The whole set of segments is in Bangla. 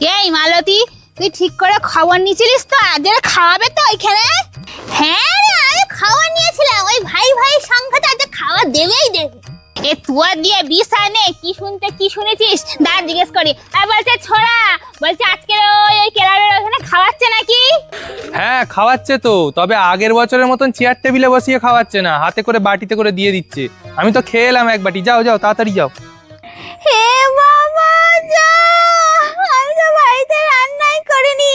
এই মালতী তুই ঠিক করে খবর নিয়েছিলিস তো? আজকে খাওয়াবে তো ওইখানে? হ্যাঁ রে আমি খাবার নিয়েছিলাম। ওই ভাই ভাই সংখ্যাটা আজকে খাবার দেবেই দেবে। এ তুয়া দিয়ে বিষ আনে কি শুনতে কি শুনেছিস? দাঁড় জিজ্ঞেস করি। আর বলছে ছোড়া বলছে আজকে ওই ওই ক্লাবের ওখানে খাওয়াচ্ছে নাকি? হ্যাঁ খাওয়াচ্ছে তো। তবে আগের বছরের মতন চেয়ার টেবিলে বসিয়ে খাওয়াচ্ছে না। হাতে করে বাটিতে করে দিয়ে দিচ্ছে। আমি তো খেয়ে এলাম এক বাটি। যাও যাও তাড়াতাড়ি যাও। হে বাবা যা আমি তো বাড়িতে রান্নাই করিনি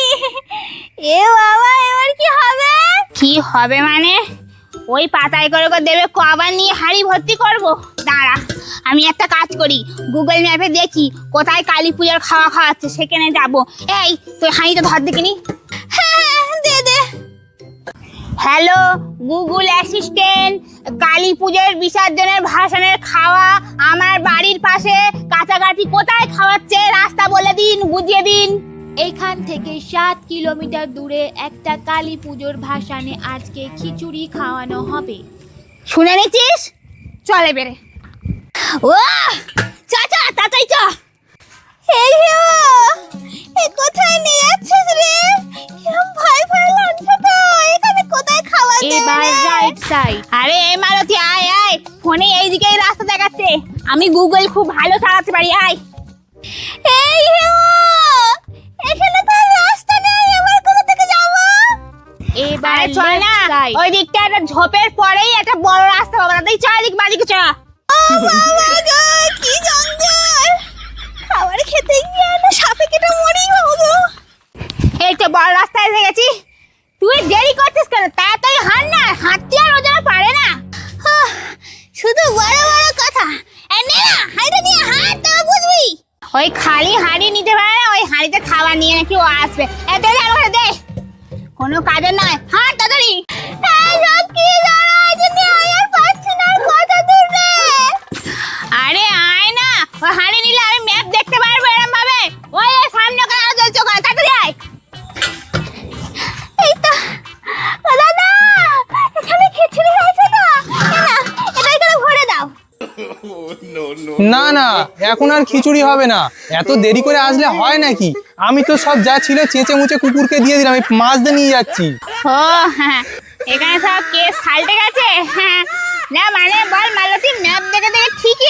এ বাবা এবার কি হবে? কি হবে মানে? ওই পাতায় করে করে দেবে কবার নিয়ে হাড়ি ভর্তি করব? দাঁড়া আমি একটা কাজ করি গুগল ম্যাপে দেখি কোথায় কালী পূজার খাওয়া খাওয়াচ্ছে সেখানে যাব। এই তুই হাঁড়িটা ধর দেখিনি হ্যাঁ দে দে। হ্যালো গুগল অ্যাসিস্ট্যান্ট কালী পুজোর বিসর্জনের ভাসানের খাওয়া আমার বাড়ির পাশে কাছাকাছি কোথায় খাওয়াচ্ছে? রাস্তা বলে দিন বুঝিয়ে দিন। এখান থেকে সাত কিলোমিটার দূরে একটা কালী পুজোর ভাসানে আজকে খিচুড়ি খাওয়ানো হবে। শুনে নিচ্ছিস চলে বেরে ও চা চা তাড়াতাড়ি চ। এই এ কোথায় নিয়ে যাচ্ছিস রে? কিরম ভয় ভয় লাগছে তো। এখানে কোথায় খাওয়া দেবে এবার রাইট সাইড আরে এই মালতী আয় আয়। ফোনে এইদিকে রাস্তা দেখাচ্ছে। আমি গুগল খুব ভালো চালাতে পারি আয়। এই আরে চল না ওই দিকটা একটা ঝোপের পরেই একটা বড় রাস্তা পাবো তাই চল দিক বাদিকে চ বাবা গো কি জঙ্গল। খাবার খেতে গিয়ে না সাপে কেটে মরি গো। এই তো বড় রাস্তায় এসে গেছি তুই দেরি করছিস কেন? তাড়াতাড়ি হাঁট না হাঁটতে আর ওজন পারে না। শুধু বড় বড় কথা। নে না নিয়ে হাঁট বুঝবি। ওই খালি হাঁড়ি নিতে পারে না ওই হাঁড়িতে খাবার নিয়ে নাকি ও আসবে। এ দে দে আমার দে। কোনো কাজের নয়। হ্যাঁ তাড়াতাড়ি। না না, এখন আর খিচুড়ি হবে না। এত দেরি করে আসলে হয় নাকি? আমি তো সব যা ছিল চেঁচে মুচে কুকুরকে দিয়ে দিলাম, এই মাছ দিয়ে নিয়ে যাচ্ছি। ও হ্যাঁ। এখানে সব কেস ফালতে গেছে? হ্যাঁ। না মানে বল মালতী ম্যাপ দেখে দেখে ঠিকই